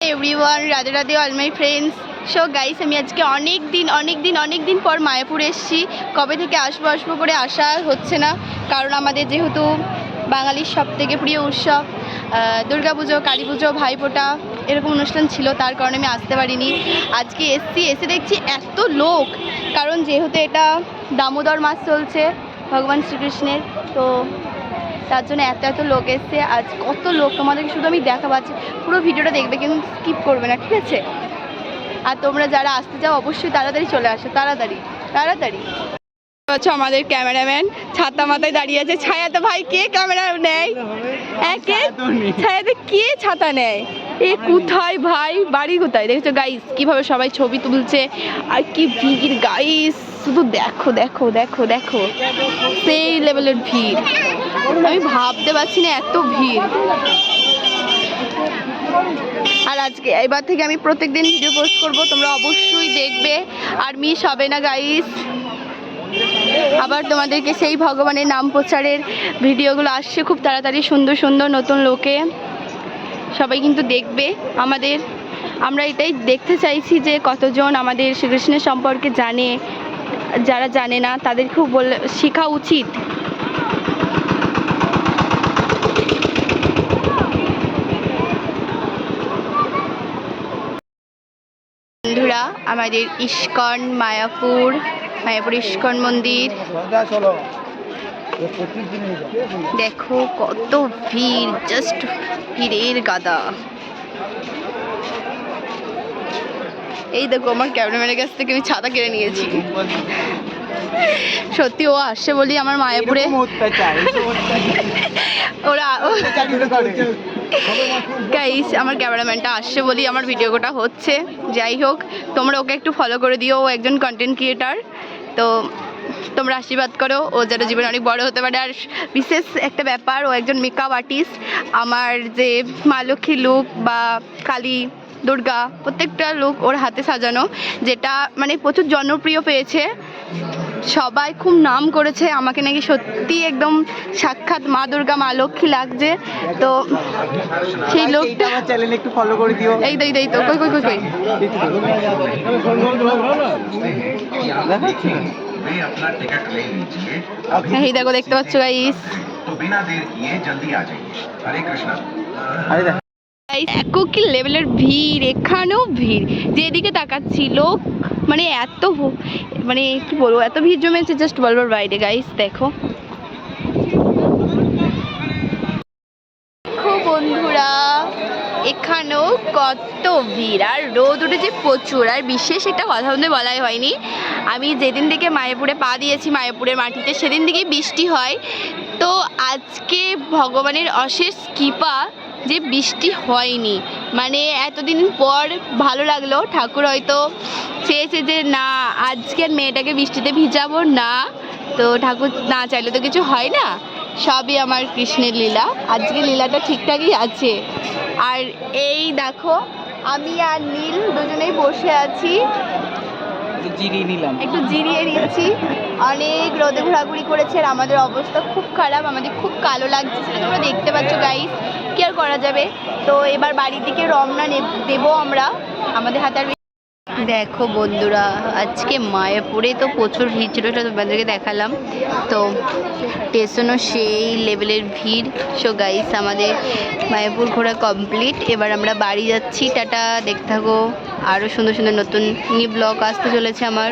Everyone Radhe Radhe all my friends so guys আমি আজকে অনেক দিন অনেক দিন অনেক দিন পর মায়াপুর এসেছি। কবে থেকে আসব আসব করে আসা হচ্ছে না। কারণ আমাদের যেহেতু বাঙালির সব থেকে প্রিয় উৎসব দুর্গা পুজো কালী পুজো ভাইফোঁটা এরকম অনুষ্ঠান ছিল, তার কারণে আমি আসতে পারিনি। আজকে এসছি, এসে দেখছি এত লোক। কারণ যেহেতু এটা দামোদর মাস চলছে ভগবান শ্রীকৃষ্ণের, তো তার জন্য এত এত লোক এসছে আজ কত লোক তোমাদেরকে শুধু আমি দেখা পাচ্ছি পুরো ভিডিওটা দেখবে কিন্তু স্কিপ করবে না, ঠিক আছে? আর তোমরা যারা আসতে চাও, অবশ্যই তাড়াতাড়ি চলে আসো, তাড়াতাড়ি তাড়াতাড়ি। আমাদের ক্যামেরাম্যান, ছাতা মাথায় দাঁড়িয়ে আছে। ছায়াতে ভাই, কে ক্যামেরা নেয়? হ্যাঁ ছায়াতে কে ছাতা নেয়? এ, কোথায় ভাই? বাড়ি কোথায়? দেখেছ গাইস কীভাবে সবাই ছবি তুলছে? আর কি ভিড় গাইস শুধু দেখো দেখো দেখো দেখো। সেই লেভেলের ভিড়। আমি ভাবতে পারছি না, এত ভিড়। আর আজকে, এবার থেকে আমি প্রত্যেকদিন ভিডিও পোস্ট করব, তোমরা অবশ্যই দেখবে। আর মিস হবে না গাইস আবার তোমাদেরকে সেই ভগবানের নাম প্রচারের ভিডিওগুলো আসছে খুব তাড়াতাড়ি, সুন্দর সুন্দর নতুন লোকে। সবাই কিন্তু দেখবে আমাদের। আমরা এটাই দেখতে চাইছি যে কতজন আমাদের শ্রীকৃষ্ণের সম্পর্কে জানে, যারা জানে না তাদের খুব বলে, শেখা উচিত। বন্ধুরা আমাদের ইস্কন, মায়াপুর মায়াপুর ইস্কন মন্দির। দেখো কত ভিড় জাস্ট ভিড়ের গাদা। এই দেখো, আমার ক্যামেরাম্যানের কাছ থেকে আমি ছাতা কেড়ে নিয়েছি। সত্যি ও আসছে বলি আমার মায়াপুরে। ওরা গাইস আমার ক্যামেরাম্যানটা আসছে বলি আমার ভিডিওটা হচ্ছে। যাই হোক তোমরা ওকে একটু ফলো করে দিও ও একজন কন্টেন্ট ক্রিয়েটার তো তোমরা আশীর্বাদ করো ও যেন জীবনে অনেক বড় হতে পারে। আর বিশেষ একটা ব্যাপার ও একজন মেকআপ আর্টিস্ট আমার যে মা লক্ষ্মী লুক বা কালী দুর্গা প্রত্যেকটা লুক ওর হাতে সাজানো যেটা মানে প্রচুর জনপ্রিয় পেয়েছে। সবাই খুব নাম করেছে আমাকে নাকি সত্যি একদম সাক্ষাৎ মা দুর্গা মা লক্ষ্মী লাগছে। তো সেই আচ্ছা, লোকটা চ্যানেল একটু ফলো করে দিও। এই দেই দেই তো কই কই কই কই? আচ্ছা। এই দেখো দেখতে পাচ্ছ গাইস তো বিনা দের কি লেভেলের ভিড় এখানেও ভিড়। যেদিকে তাকাচ্ছি লোক মানে এত মানে কি বলব, এত ভিড় জমেছে জাস্ট বলবার বাইরে গাইস দেখো। বন্ধুরা, এখানেও কত ভিড়, আর রোদ উঠেছে প্রচুর, আর বিশেষ একটা কথা বলতে বলাই হয়নি। আমি যেদিন থেকে মায়াপুরে পা দিয়েছি, মায়াপুরের মাটিতে, সেদিন থেকেই বৃষ্টি হয়। তো আজকে ভগবানের অশেষ কৃপা যে বৃষ্টি হয়নি। মানে এতদিন পর ভালো লাগল। ঠাকুর হয়তো চেয়েছে যে না আজকে মেয়েটাকে বৃষ্টিতে ভিজাবো না। তো ঠাকুর না চাইলে তো কিছু হয় না। সবই আমার কৃষ্ণের লীলা। আজকে লীলাটা ঠিকঠাকই আছে। আর এই দেখো আমি আর নীল দুজনেই বসে আছি। জিরিয়ে নিলাম। একটু জিরিয়ে নিচ্ছি। অনেক রোদে ঘোরাঘুরি করেছে আর আমাদের অবস্থা খুব খারাপ। আমাদের খুব কালো লাগছে। সেটা তোমরা দেখতে পাচ্ছ গাইস করা যাবে। তো এবার বাড়ির দিকে রমনা দেবো আমরা। আমাদের হাতে আর দেখো বন্ধুরা, আজকে মায়াপুরে তো প্রচুর ভিড় ছিল সেটা তোমাদেরকে দেখালাম। তো স্টেশনও সেই লেভেলের ভিড়। সো গাইস আমাদের মায়াপুর ঘোরা কমপ্লিট এবার আমরা বাড়ি যাচ্ছি। টাটা, দেখতে থাকো। আরও সুন্দর সুন্দর নতুন নিউ ব্লগ আসতে চলেছে আমার।